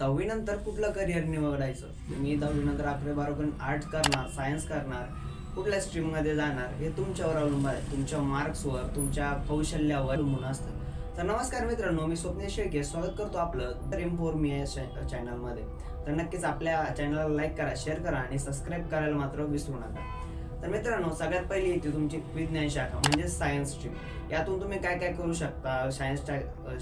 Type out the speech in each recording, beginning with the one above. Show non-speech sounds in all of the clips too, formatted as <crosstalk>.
दहावी नंतर कुठलं करिअर निवडायचं? तुम्ही दहावी नंतर अकरावी बारावी आर्ट करणार सायन्स करणार कुठल्या स्ट्रीममध्ये जाणार हे तुमच्यावर अवलंबून आहे. तुमच्या मार्क्सवर तुमच्या कौशल्यावर अवलंबून असतं. तर नमस्कार मित्रांनो मी स्वप्नेश शेळके. स्वागत करतो आपलं तर इम्पोर मी या चॅनलमध्ये तर नक्कीच आपल्या चॅनलला लाईक करा शेअर करा आणि सबस्क्राईब करायला मात्र विसरू नका. तर मित्रांनो सगळ्यात पहिली येते तुमची विज्ञान शाखा म्हणजे सायन्स स्ट्रीम यातून तुम्ही काय काय करू शकता? सायन्स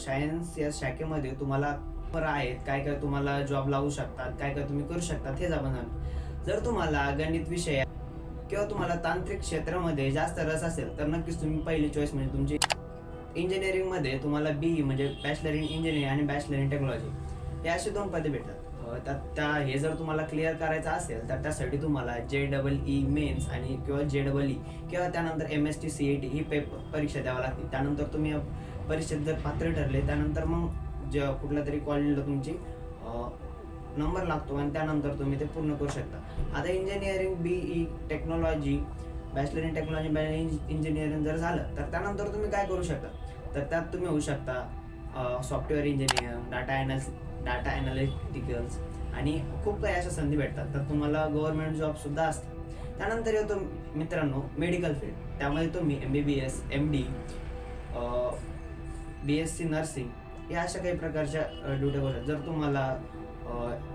सायन्स या शाखेमध्ये तुम्हाला आहेत काय काय तुम्हाला जॉब लावू शकतात काय काय तुम्ही करू शकतात हे आपण जर तुम्हाला गणित विषय किंवा तुम्हाला तांत्रिक क्षेत्रामध्ये जास्त रस असेल तर नक्कीच तुम्ही पहिली चॉईस म्हणजे तुमची इंजिनिअरिंगमध्ये तुम्हाला बी म्हणजे बॅचलर इन इंजिनिअरिंग आणि बॅचलर इन टेक्नॉलॉजी हे असे दोन पदे भेटतात. तर त्या हे जर तुम्हाला क्लिअर करायचं असेल तर त्यासाठी तुम्हाला जे डबल ई मेन्स आणि किंवा जे डबल ई किंवा त्यानंतर M S T C A T he paper परीक्षा द्यावी लागते त्यानंतर तुम्ही परीक्षेत जर पात्र ठरले त्यानंतर मग ज कुठल्या तरी कॉलेजला तुमची नंबर लागतो आणि त्यानंतर तुम्ही ते पूर्ण करू शकता. आता engineering B E technology bachelor in technology engineering जर झालं तर त्यानंतर तुम्ही काय करू शकता? तर त्यात तुम्ही होऊ शकता software engineer data analyst data analyticals आणि खूप काही अशा संधी भेटतात. तर तुम्हाला गव्हर्नमेंट जॉबसुद्धा असतात. त्यानंतर येतो मित्रांनो मेडिकल फील्ड त्यामध्ये तुम्ही M B B S M D B S C nursing या अशा काही प्रकारच्या ड्युट्या करू जर तुम्हाला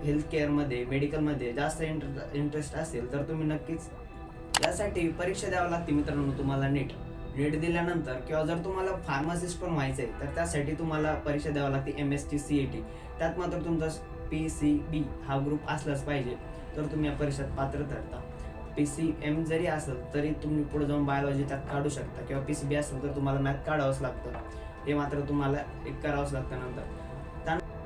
हेल्थ केअरमध्ये मेडिकलमध्ये जास्त इंटर इंटरेस्ट असेल तर तुम्ही नक्कीच यासाठी परीक्षा द्यावी लागते मित्रांनो तुम्हाला नीट. नीट दिल्यानंतर किंवा जर तुम्हाला फार्मासिस्ट पण व्हायचं आहे तर त्यासाठी तुम्हाला परीक्षा द्यावी लागते M S T C A T त्यात मात्र तुमचा पी सी बी हा ग्रुप असलाच पाहिजे तर तुम्ही या परीक्षेत पात्र ठरता. पी सी एम जरी असेल तरी तुम्ही पुढे जाऊन बायोलॉजी त्यात काढू शकता. किंवा पी सी बी असेल तर तुम्हाला मॅथ काढावंच लागतं. हे मात्र तुम्हाला एक करावंच लागतं नंतर.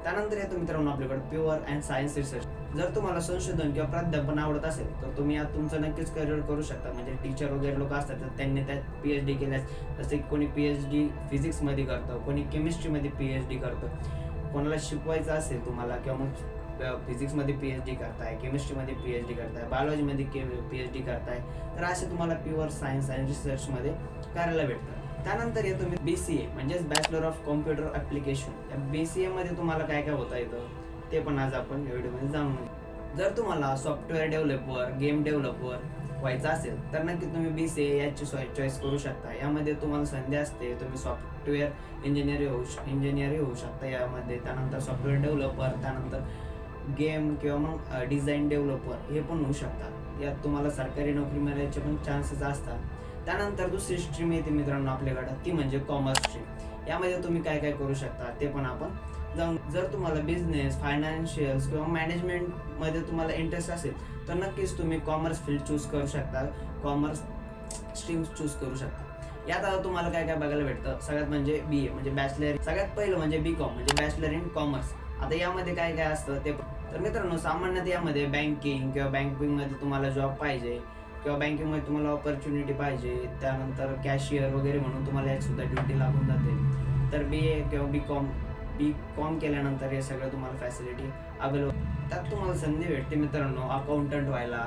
त्यानंतर येतो मित्रांनो आपल्याकडे प्युअर अँड सायन्स रिसर्च जर तुम्हाला संशोधन किंवा प्राध्यापन आवडत असेल तर तुम्ही यात तुमचं नक्कीच करिअर करू शकता. म्हणजे टीचर वगैरे लोक असतात तर त्यांनी त्यात पी एच डी केल्यास जसे की कोणी पी एच डी फिजिक्समध्ये करतं कोणी केमिस्ट्रीमध्ये पी एच डी करतं. कोणाला शिकवायचं असेल तुम्हाला किंवा मग फिजिक्समध्ये पी एच डी करताय केमिस्ट्रीमध्ये पी एच डी करताय बायोलॉजीमध्ये के पी एच डी करताय तर असे तुम्हाला प्युअर सायन्स अँड रिसर्चमध्ये करायला भेटतं. त्यानंतर येतो मी बी सी ए म्हणजेच बॅचलर ऑफ कॉम्प्युटर ॲप्लिकेशन या बी सी एमध्ये तुम्हाला काय काय होता येतं ते पण आज आपण या व्हिडिओमध्ये जाणून घेऊ. जर तुम्हाला सॉफ्टवेअर डेव्हलपर गेम डेव्हलपर व्हायचं असेल तर नक्की तुम्ही बी सी ए याची चॉईस करू शकता. यामध्ये तुम्हाला संधी असते तुम्ही सॉफ्टवेअर इंजिनियर होऊ इंजिनियर होऊ शकता यामध्ये. त्यानंतर सॉफ्टवेअर डेव्हलपर त्यानंतर गेम किंवा मग डिझाईन डेव्हलपर हे पण होऊ शकतात. यात तुम्हाला सरकारी नोकरी मिळायचे पण चान्सेस असतात. त्यानंतर दुसरी स्ट्रीम येते मित्रांनो आपल्याकडं ती म्हणजे कॉमर्स स्ट्रीम यामध्ये तुम्ही काय काय करू शकता ते पण आपण जाऊन जर तुम्हाला बिझनेस फायनान्शियल्स किंवा मॅनेजमेंटमध्ये तुम्हाला इंटरेस्ट असेल तर नक्कीच तुम्ही कॉमर्स फील्ड चूज करू शकता कॉमर्स स्ट्रीम चूज करू शकता. यात आता तुम्हाला काय काय बघायला भेटतं सगळ्यात म्हणजे बी ए म्हणजे बॅचलर सगळ्यात पहिलं म्हणजे बी कॉम म्हणजे बॅचलर इन कॉमर्स आता यामध्ये काय काय असतं ते तर मित्रांनो सामान्यतः यामध्ये बँकिंग किंवा बँकिंगमध्ये तुम्हाला जॉब पाहिजे. किंवा बँकेमध्ये तुम्हाला ऑपॉर्च्युनिटी पाहिजे त्यानंतर कॅशियर वगैरे म्हणून तुम्हाला यातसुद्धा ड्युटी लागून जाते. तर बी ए किंवा बी कॉम बी कॉम केल्यानंतर हे सगळं तुम्हाला फॅसिलिटी अवेलेबल त्यात तुम्हाला संधी भेटते मित्रांनो अकाउंटंट व्हायला.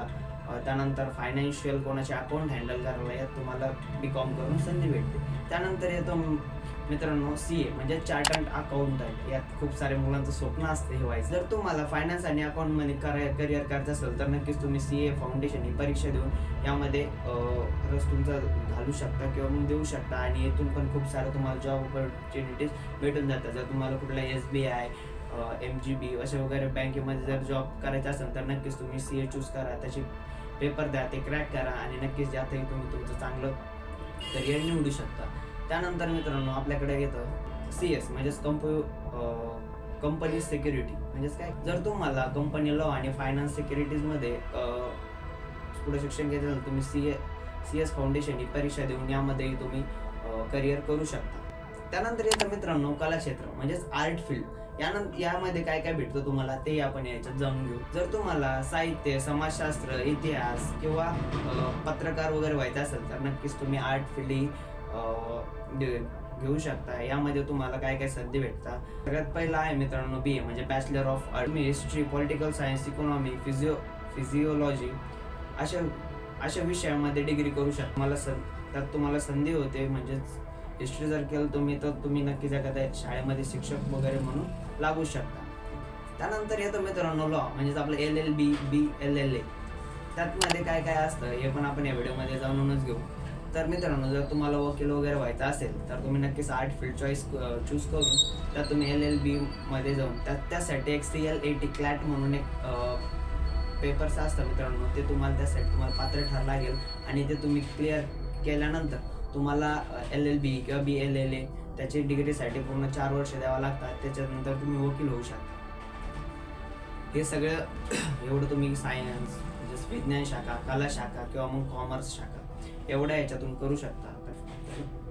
त्यानंतर फायनान्शियल कोणाचे अकाउंट हँडल करायला यात तुम्हाला बी कॉम करून संधी भेटते. त्यानंतर येतो मित्रांनो सी ए म्हणजे चार्टर्ड अकाउंटंट यात खूप सारे मुलांचं स्वप्न असते हे व्हायचं. जर तुम्हाला फायनान्स आणि अकाउंटमध्ये मध्ये करिअर करायचं असेल तर नक्कीच तुम्ही सी ए फाउंडेशन ही परीक्षा देऊन यामध्ये रस तुमचा घालू शकता किंवा मग देऊ शकता. आणि येथून पण खूप सारं तुम्हाला जॉब ऑपॉर्च्युनिटीज भेटून जातात. जर तुम्हाला कुठला S B I M G B असे वगैरे बँकेमध्ये जर जॉब करायचा असेल तर नक्कीच तुम्ही सी ए चूज करा. त्याची पेपर द्या ते क्रॅक करा आणि नक्कीच यातही तुम्ही तुमचं चांगलं करिअर निवडू शकता. त्यानंतर मित्रांनो आपल्याकडे येतं सी एस म्हणजेच कंपनी कंपनी सिक्युरिटी म्हणजेच काय? जर तुम्हाला कंपनी लॉ आणि फायनान्स सिक्युरिटीजमध्ये पुढे शिक्षण घेतलं तर तुम्ही C A C S foundation ही परीक्षा देऊन यामध्येही तुम्ही करिअर करू शकता. त्यानंतर येतं मित्रांनो कलाक्षेत्र म्हणजेच आर्ट फील्ड यानंतर यामध्ये काय काय भेटतं तुम्हाला ते आपण याच्यात जाऊन घेऊ. जर तुम्हाला साहित्य समाजशास्त्र इतिहास किंवा पत्रकार वगैरे व्हायचं असेल तर नक्कीच तुम्ही आर्ट फील्ड ही घेऊ शकता. यामध्ये तुम्हाला काय काय संधी भेटतात? सगळ्यात पहिला आहे मित्रांनो बी ए म्हणजे bachelor of army history political science economy physio physiology अशा अशा विषयामध्ये डिग्री करू शकता. मला सं त्यात तुम्हाला संधी होते. म्हणजेच हिस्ट्री जर केलं तुम्ही तर तुम्ही नक्कीच एखाद्या शाळेमध्ये शिक्षक वगैरे म्हणून लागू शकता. त्यानंतर येतो मित्रांनो लॉ म्हणजेच आपलं L L B B L L A त्यातमध्ये काय काय असतं हे पण आपण या व्हिडिओमध्ये जाणूनच घेऊ. तर मित्रांनो जर तुम्हाला वकील वगैरे व्हायचं असेल तर तुम्ही नक्कीच आर्ट फील्ड चॉईस चूज करून त्यात तुम्ही एल एल बीमध्ये जाऊन त्यात त्यासाठी एक सी एल एटी क्लॅट म्हणून एक पेपर्स असतं मित्रांनो ते तुम्हाला त्यासाठी तुम्हाला पात्र ठरावं लागेल. आणि ते तुम्ही क्लिअर केल्यानंतर तुम्हाला एल एल बी किंवा बी एल एल ए त्याची डिग्रीसाठी पूर्ण चार वर्ष द्यावं लागतात. त्याच्यानंतर तुम्ही वकील होऊ शकता. हे सगळं <clears throat> एवढं तुम्ही सायन्स म्हणजेच विज्ञान शाखा कला शाखा किंवा मग कॉमर्स शाखा. एवढ्या याच्यातून करू शकता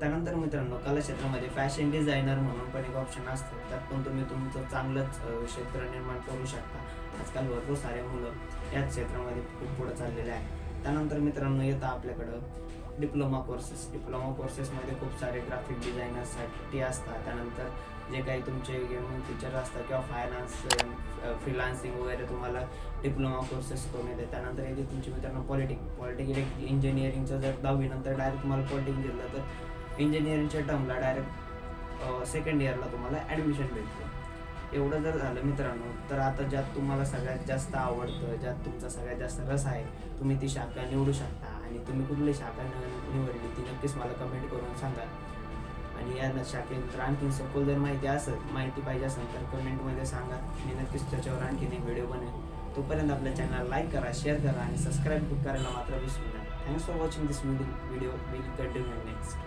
त्यानंतर मित्रांनो कला क्षेत्रामध्ये फॅशन डिझायनर म्हणून पण एक ऑप्शन असतं. त्यात पण तुम्ही तुमचं चांगलंच क्षेत्र निर्माण करू शकता. आजकाल भरपूर सारे मुलं याच क्षेत्रामध्ये खूप पुढे चाललेले आहे त्यानंतर मित्रांनो येतं आपल्याकडं डिप्लोमा कोर्सेस डिप्लोमा कोर्सेसमध्ये खूप सारे ग्राफिक डिझायनरसाठी असतात. त्यानंतर जे काही तुमचे गेमिंग फीचर असतात किंवा फायनान्स फ्रीलान्सिंग वगैरे तुम्हाला डिप्लोमा कोर्सेस करून येते त्यानंतर येते तुमची मित्रांनो पॉलिटिक पॉलिटिक इंजिनिअरिंगचं जर दहावीनंतर डायरेक्ट तुम्हाला पॉलिटिक दिलं तर इंजिनिअरिंगच्या टर्मला डायरेक्ट सेकंड इयरला तुम्हाला ॲडमिशन भेटते. एवढं जर झालं मित्रांनो तर आता ज्यात तुम्हाला सगळ्यात जास्त आवडतं ज्यात तुमचा सगळ्यात जास्त रस आहे तुम्ही ती शाखा निवडू शकता. आणि तुम्ही कुठली शाखा निवडली ती नक्कीच मला कमेंट करून सांगा. आणि या न- शाखेनंतर आणखीन सखोल जर माहिती असेल माहिती पाहिजे असेल तर कमेंटमध्ये सांगा. मी नक्कीच त्याच्यावर आणखीन एक व्हिडिओ बनेल तोपर्यंत आपल्या चॅनल लाईक करा शेअर करा आणि सबस्क्राईब करायला मात्र विसरू नका. Thanks for watching this video video will continue next